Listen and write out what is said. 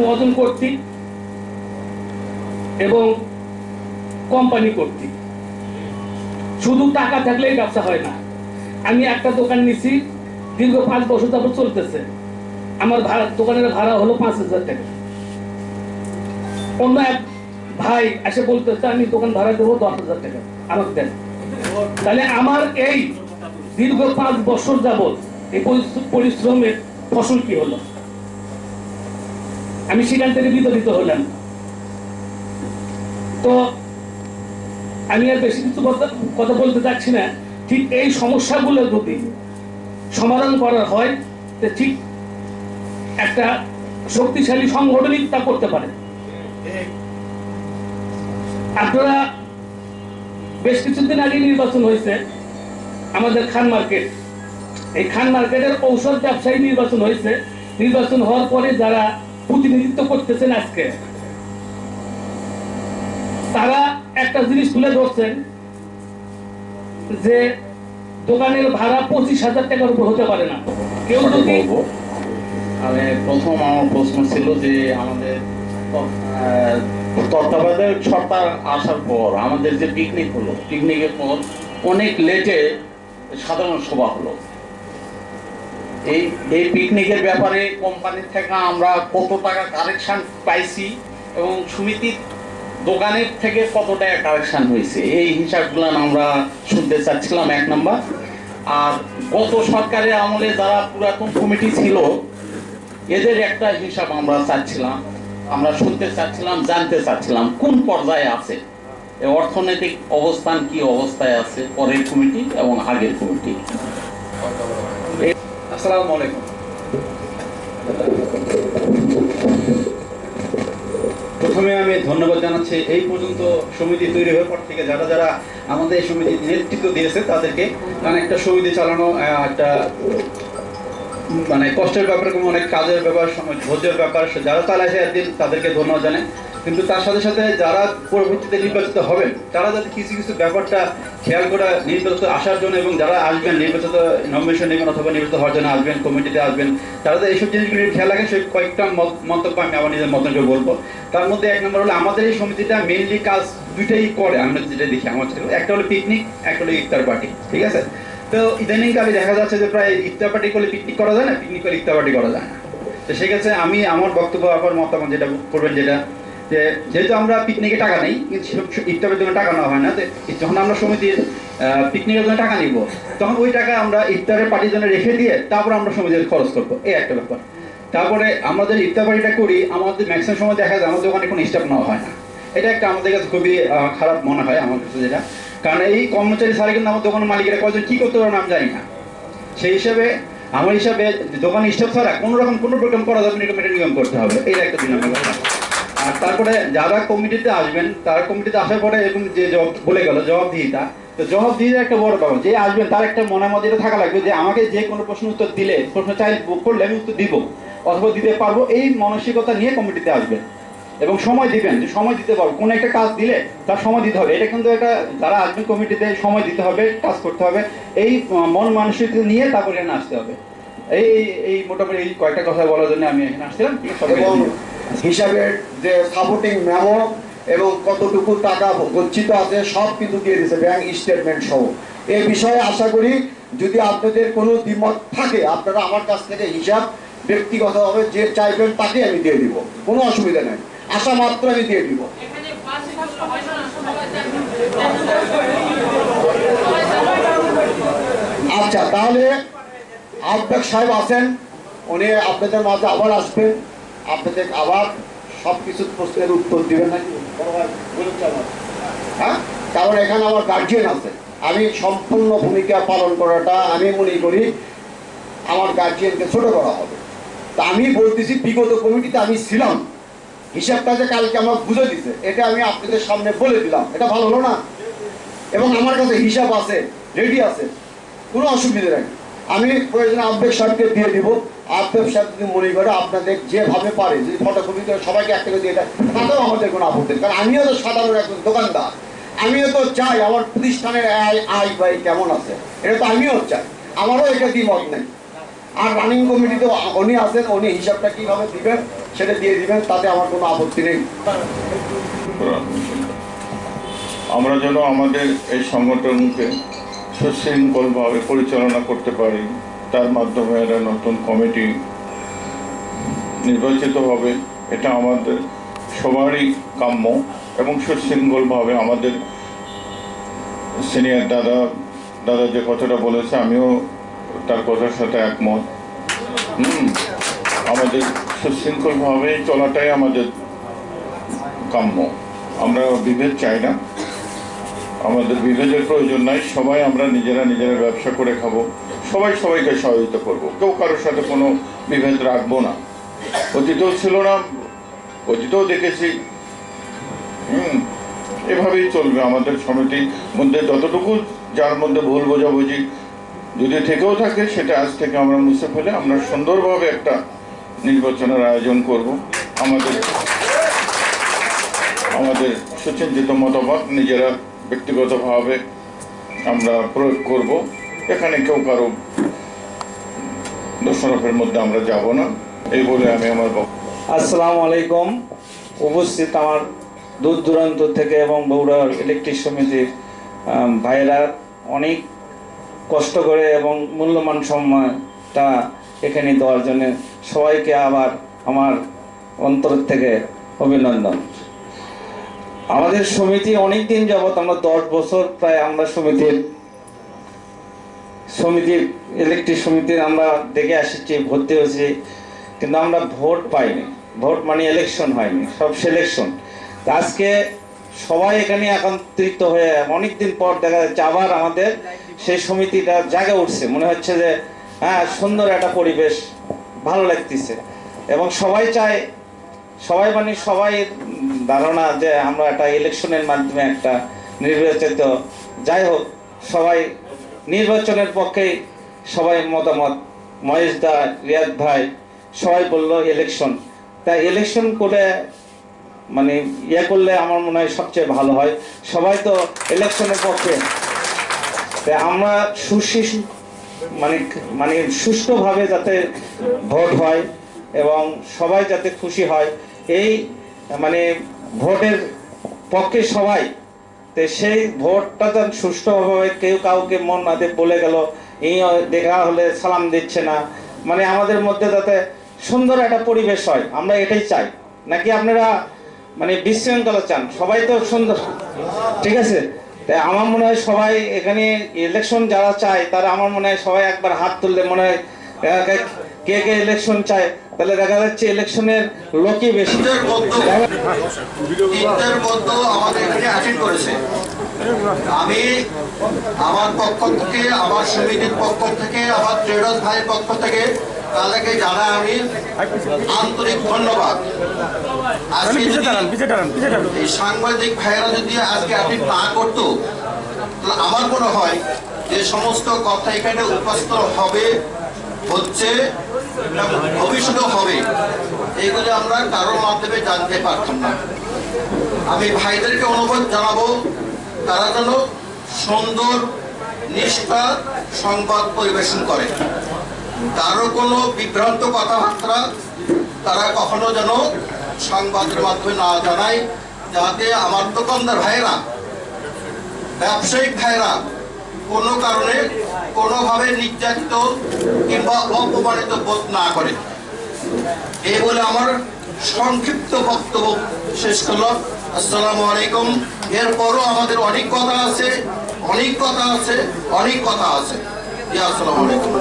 মহাজন কর্তৃক এবং কোম্পানি কর্তৃক। শুধু টাকা থাকলেই ব্যবসা হয় না। আমি একটা দোকান নিছি, দীর্ঘ পাঁচ বছর তারপর চলতেছে। আমার ভাড়া, দোকানের ভাড়া হলো পাঁচ হাজার টাকা। অন্য এক ভাই এসে বলতেছে, আমি দোকান ভাড়া দেবো দশ হাজার টাকা, আমাকে দেন। তাহলে আমার এই দীর্ঘ পাঁচ বছর যাবৎ এই পরিশ্রমের ফসল কি হলো? আমি সেখান থেকে বিতরিত হলাম। তো আমি আর বেশি কিছু কথা বলতে চাচ্ছি না। ঠিক এই সমস্যাগুলো যদি সমাধান করা হয় ঠিক একটা শক্তিশালী সংগঠনই তা করতে পারে। আপনারা বেশ কিছুদিন আগে নির্বাচন হয়েছে, আমাদের খান মার্কেট। এই খান মার্কেটের ঔষধ ব্যবসায়ী নির্বাচন হয়েছে। নির্বাচন হওয়ার পরে যারা প্রতিনিধিত্ব করতেছেন আজকে। তারা একটা জিনিস তুলে ধরছেন যে দোকানের ভাড়া পঁচিশ হাজার টাকার উপর হতে পারে না। কেউ যদি। প্রথম আমার প্রশ্ন ছিল যে আমাদের তত্ত্বাবধায়ক সরকার আসার পর আমাদের যে পিকনিক হলো পিকনিকের পর অনেক লেটে সাধারণ সভা হলো। এই এই পিকনিকের ব্যাপারে কোম্পানির থেকে আমরা কত টাকা কারেকশন পাইছি এবং সমিতির দোকানের থেকে কত টাকা কারেকশন হয়েছে? এই হিসাবগুলো আমরা শুনতে চাচ্ছিলাম, এক নম্বর আর গত সরকারের আমলে যারা পুরাতন কমিটি ছিল, এদের একটা হিসাব আমরা চাচ্ছিলাম, আমরা শুনতে চাচ্ছিলাম, জানতে চাচ্ছিলাম, কোন পর্যায়ে আছে? অর্থনৈতিক অবস্থান কি অবস্থায় আছে পরের কমিটি এবং আগের কমিটি আসসালামু আলাইকুম। প্রথমে আমি ধন্যবাদ জানাচ্ছি। এই পর্যন্ত সমিতি তৈরি হওয়ার পর থেকে যারা যারা আমাদের এই সমিতি নেতৃত্ব দিয়েছে, তাদেরকে কারণ একটা সমিতি চালানো একটা মানে কষ্টের ব্যাপার, অনেক কাজের ব্যাপার, সময় ধৈর্যের ব্যাপার, যারা চালাইছে একদিন তাদেরকে ধন্যবাদ জানাই। কিন্তু তার সাথে সাথে যারা পরবর্তীতে নির্বাচিত হবেন, তারা যাতে কিছু কিছু ব্যাপারটা খেয়াল করে নির্বাচিত আসার জন্য এবং যারা আসবেন, নির্বাচিত নমিনেশন নেবেন অথবা নির্বাচিত হওয়ার জন্য আসবেন কমিটিতে আসবেন, তারা যাতে এইসব জিনিসগুলি খেয়াল রাখেন সেই কয়েকটা মন্তব্য আমি আমার নিজের মতন করে বলব। তার মধ্যে এক নম্বর হলো, আমাদের এই সমিতিটা মেইনলি কাজ দুইটাই করে আমরা যেটা দেখি আমার একটা হলো পিকনিক একটা হলো ইফতার পার্টি ঠিক আছে? তো ইদানিং কালে দেখা যাচ্ছে যে প্রায় ইফতার পার্টি করলে পিকনিক করা যায় না পিকনিক করলে ইফতার পার্টি করা যায় না। তো সেক্ষেত্রে আমি আমার বক্তব্য আপনার মতামত যেটা করবেন যেটা যেহেতু আমরা পিকনিকে টাকা নেই, ইফতারের জন্য টাকা নেওয়া হয় না যখন আমরা সমিতির পিকনিকের জন্য টাকা নিব, তখন ওই টাকা আমরা ইফতারের পার্টির জন্য রেখে দিয়ে তারপর আমরা সমিতির খরচ করব। এই একটা ব্যাপার। তারপরে আমাদের ইফতার পার্টিটা করি, আমাদের ম্যাক্সিমাম সময় দেখা যায় আমাদের দোকানে কোনো স্টাফ নেওয়া হয় না। এটা একটা আমাদের কাছে খুবই খারাপ মনে হয় আমার কাছে যেটা। কারণ এই কর্মচারী ছাড়া কিন্তু আমার দোকানের মালিকেরা কজন কি করতে পারবে না আমি জানি না। সেই হিসাবে, আমার হিসাবে দোকান স্টাফ ছাড়া কোনো রকম কোনো প্রোগ্রাম করা যাবে এরকম একটা নিয়ম করতে হবে। এই একটা কথা। আর তারপরে যারা কমিটিতে আসবেন, তারা কমিটিতে আসার পরে এরকম যে জবাব বলে গেল জবাবদিহিতা তো জবাবদিহিতা একটা বড় ব্যাপার যে আসবেন, তার একটা মনের মধ্যে এটা থাকা লাগবে যে আমাকে যে কোনো প্রশ্ন উত্তর দিলে, প্রশ্ন চাই করলে আমি উত্তর দিব অথবা দিতে পারব, এই মানসিকতা নিয়ে কমিটিতে আসবেন। এবং সময় দিবেন, যে সময় দিতে পারব, কোনো একটা কাজ দিলে তার সময় দিতে হবে। এটা কিন্তু একটা, যারা আসবেন কমিটিতে সময় দিতে হবে, কাজ করতে হবে, এই মন মানসিকতা নিয়ে তারপরে এখানে আসতে হবে। এই- এই মোটামুটি এই কয়েকটা কথা বলার জন্য আমি এখানে আসছিলাম। হিসাবের যে সাপোর্টিং মেমো এবং কতটুকু টাকা গচ্ছিত আছে, সব কিন্তু দিয়ে দিয়েছে ব্যাংক স্টেটমেন্ট সহ। এই বিষয়ে আশা করি যদি আপনাদের কোনো দ্বিমত থাকে, আপনারা আমার কাছ থেকে হিসাব ব্যক্তিগতভাবে যে চাইবেন তাকে আমি দিয়ে দিব, কোনো অসুবিধা নেই। আশা মাত্র আমি দিয়ে দিব। আচ্ছা তাহলে আহ্বায়ক সাহেব আছেন, উনি আপনাদের মাঝে আবার আসবেন। আপনাদের আবার সব কিছু প্রশ্নের উত্তর দিবেন নাকি। হ্যাঁ? কারণ এখানে আমার গার্জিয়ান আছে। আমি সম্পূর্ণ ভূমিকা পালন করাটা আমি মনে করি আমার গার্জিয়ানকে ছোট করা হবে। তা আমি বলতেছি, বিগত কমিটিতে আমি ছিলাম। হিসাবটা যে কালকে আমার বুঝে দিছে, এটা আমি আপনাদের সামনে বলে দিলাম। এটা ভালো হলো না? এবং আমার কাছে হিসাব আছে রেডি আছে। কোনো অসুবিধা নেই। আমি প্রয়োজনে আবেগ সাহেবকে দিয়ে দিব। আবেগ সাহেব যদি মনে করে আপনাদের যেভাবে পারে, যদি ফটোকপি করে সবাইকে একটা করে দিয়ে দেয়, তাতেও আমাদের কোনো আপত্তি কারণ আমিও তো সাধারণ একজন দোকানদার। আমিও তো চাই আমার প্রতিষ্ঠানের আয় আয় ব্যয় কেমন আছে। এটা তো আমিও চাই। আমারও এটা দ্বিমত নেই। আর রানিং কমিটিতে উনি আছেন, উনি হিসাবটা কীভাবে দিবেন, সেটা দিয়ে দিবেন, তাতে আমার কোনো আপত্তি নেই। আমরা যেন আমাদের এই সংগঠনকে সুশৃঙ্খলভাবে পরিচালনা করতে পারি, তার মাধ্যমে একটা নতুন কমিটি নির্বাচিত হবে, এটা আমাদের সবারই কাম্য এবং সুশৃঙ্খলভাবে আমাদের সিনিয়র দাদা দাদা যে কথাটা বলেছে, আমিও তার কথার সাথে একমত। হুম, আমাদের সুশৃঙ্খলভাবে চলাটাই আমাদের কাম্য। আমরা বিভেদ চাই না। আমাদের বিভেদের প্রয়োজন নাই, সবাই আমরা নিজেরা নিজেরা ব্যবসা করে খাব, সবাই সবাইকে সহযোগিতা করব। কেউ কারোর সাথে কোনো বিভেদ রাখব না। অতীতেও ছিল না, অতীতেও দেখেছি। হুম, এভাবেই চলবে আমাদের সমিতির মধ্যে যতটুকু, যার মধ্যে ভুল বোঝাবুঝি যদি থেকেও থাকে, সেটা আজ থেকে আমরা মুছে ফেলে, আমরা সুন্দরভাবে একটা নির্বাচনের আয়োজন করব। আমাদের আমাদের সুচিন্তিত মতামত নিজেরা ব্যক্তিগতভাবে আমরা প্রয়োগ করব। এখানে কেউ কারও দোষারোপের মধ্যে আমরা যাব না। এই বলে আমি আমার আসসালামু আলাইকুম। উপস্থিত আমার দূর দূরান্ত থেকে এবং বগুড়া ইলেকট্রিক সমিতির ভাইয়েরা, অনেক কষ্ট করে এবং মূল্যবান সময়টা এখানে দেওয়ার জন্য সবাইকে আবার আমার অন্তর থেকে অভিনন্দন। আমাদের সমিতি অনেক দিন যাবৎ, আমরা দশ বছর প্রায় আমরা সমিতির সমিতির ইলেকট্রিক সমিতির আমরা দেখে আসছি, ভর্তি হয়েছি, কিন্তু আমরা ভোট পাইনি। ভোট মানে ইলেকশন হয়নি, সব সিলেকশন আজকে সবাই এখানে একত্রিত হয়ে অনেকদিন পর দেখা যাচ্ছে আবার আমাদের সেই সমিতিটা জায়গা উঠছে। মনে হচ্ছে যে হ্যাঁ সুন্দর একটা পরিবেশ, ভালো লাগতেছে। এবং সবাই চায়, সবাই মানে সবাই ধারণা যে আমরা একটা ইলেকশনের মাধ্যমে একটা নির্বাচিত, যাই হোক, সবাই নির্বাচনের পক্ষে সবাই মতামত। মহেশ দা, রিয়াদ ভাই, সবাই বলল ইলেকশন। তাই ইলেকশন করে মানে ইয়ে করলে আমার মনে হয় সবচেয়ে ভালো হয়। সবাই তো ইলেকশনের পক্ষে। আমরা সুশি মানে মানে সুষ্ঠুভাবে যাতে ভোট হয় এবং সবাই যাতে খুশি হয়, এই মানে ভোটের পক্ষে সবাই। তো সেই ভোটটা যেন সুষ্ঠুভাবে কেউ কাউকে মন না দিয়ে বলে গেল, এই দেখা হলে সালাম দিচ্ছে না। মানে আমাদের মধ্যে যাতে সুন্দর একটা পরিবেশ হয়, আমরা এটাই চাই। নাকি আপনারা মানে বিশৃঙ্খলা চান? সবাই তো সুন্দর, ঠিক আছে? আমার মনে হয় সবাই এখানে ইলেকশন যারা চায়, তারা আমার মনে হয় সবাই একবার হাত তুললে মনে হয় কে কে ইলেকশন চায় তাহলে দেখা যাচ্ছে ইলেকশনের লোকই বেশি। তিনটার মধ্যে আমাদের এখানে অ্যাটেন্ড করেছে। আমি আমার পক্ষ থেকে আমার সমিতির পক্ষ থেকে আমার ট্রেডার্স ভাইয়ের পক্ষ থেকে তাদেরকে জানা আমি আন্তরিক ধন্যবাদ। এই সাংবাদিক ভাইয়েরা যদি আজকে অ্যাটেন্ড না করতো আমার মনে হয় যে সমস্ত কথা এখানে উপস্থিত হবে হচ্ছে এবং ভবিষ্যতেও হবে। এগুলো আমরা কারোর মাধ্যমে জানতে পারতাম না। আমি ভাইদেরকে অনুরোধ জানাব, তারা যেন সুন্দর, নিষ্ঠা, সংবাদ পরিবেশন করে। কারও কোনো বিভ্রান্ত কথাবার্তা তারা কখনো যেন সংবাদের মাধ্যমে না জানায়, যাতে আমার দোকানদার ভাইরা ব্যবসায়িক ভাইরা কোনো কারণে কোনোভাবে নির্যাতিত কিংবা অপমানিত বোধ না করে। এই বলে আমার সংক্ষিপ্ত বক্তব্য শেষ করলাম। আসসালামু আলাইকুম। এরপরও আমাদের অনেক কথা আছে, অনেক কথা আছে, অনেক কথা আছে। আসসালামু আলাইকুম।